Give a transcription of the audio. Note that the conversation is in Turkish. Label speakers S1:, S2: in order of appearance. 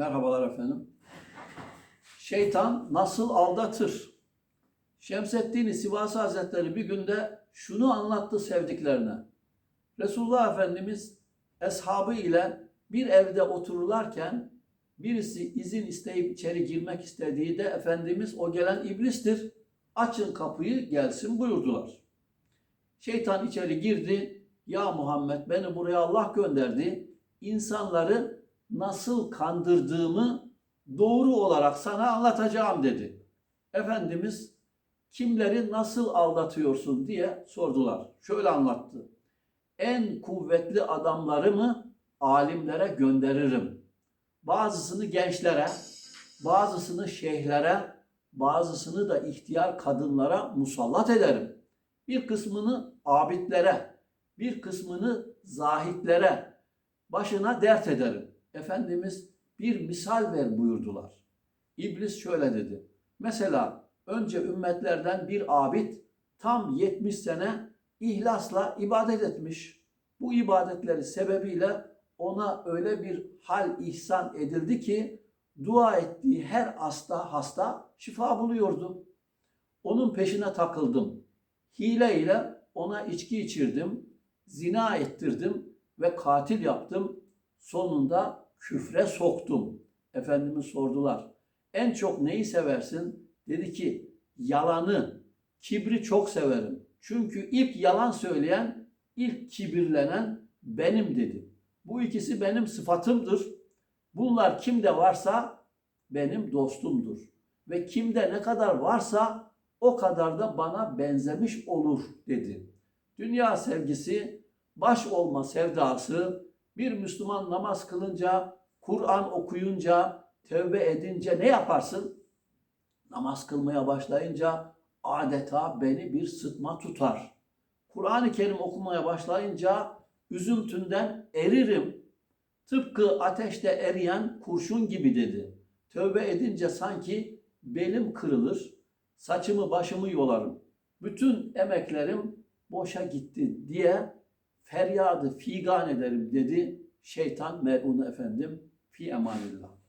S1: Merhabalar efendim. Şeytan nasıl aldatır? Şemseddin Sivasi Hazretleri bir günde şunu anlattı sevdiklerine. Resulullah Efendimiz eshabı ile bir evde otururlarken birisi izin isteyip içeri girmek istediği de Efendimiz o gelen iblistir. Açın kapıyı gelsin buyurdular. Şeytan içeri girdi. Ya Muhammed beni buraya Allah gönderdi. İnsanları nasıl kandırdığımı doğru olarak sana anlatacağım dedi. Efendimiz kimleri nasıl aldatıyorsun diye sordular. Şöyle anlattı. En kuvvetli adamlarımı alimlere gönderirim. Bazısını gençlere, bazısını şeyhlere, bazısını da ihtiyar kadınlara musallat ederim. Bir kısmını abidlere, bir kısmını zahitlere başına dert ederim. Efendimiz bir misal ver buyurdular. İblis şöyle dedi. Mesela önce ümmetlerden bir abid tam 70 sene ihlasla ibadet etmiş. Bu ibadetleri sebebiyle ona öyle bir hal ihsan edildi ki dua ettiği her hasta hasta şifa buluyordu. Onun peşine takıldım. Hile ile ona içki içirdim, zina ettirdim ve katil yaptım. Sonunda küfre soktum. Efendimiz sordular. En çok neyi seversin? Dedi ki yalanı, kibri çok severim. Çünkü ilk yalan söyleyen, ilk kibirlenen benim dedi. Bu ikisi benim sıfatımdır. Bunlar kimde varsa benim dostumdur. Ve kimde ne kadar varsa o kadar da bana benzemiş olur dedi. Dünya sevgisi, baş olma sevdası, bir Müslüman namaz kılınca, Kur'an okuyunca, tevbe edince ne yaparsın? Namaz kılmaya başlayınca adeta beni bir sıtma tutar. Kur'an-ı Kerim okumaya başlayınca üzüntünden eririm. Tıpkı ateşte eriyen kurşun gibi dedi. Tövbe edince sanki belim kırılır, saçımı başımı yolarım. Bütün emeklerim boşa gitti diye feryadı figan ederim dedi şeytan melunu efendim fi emanillah.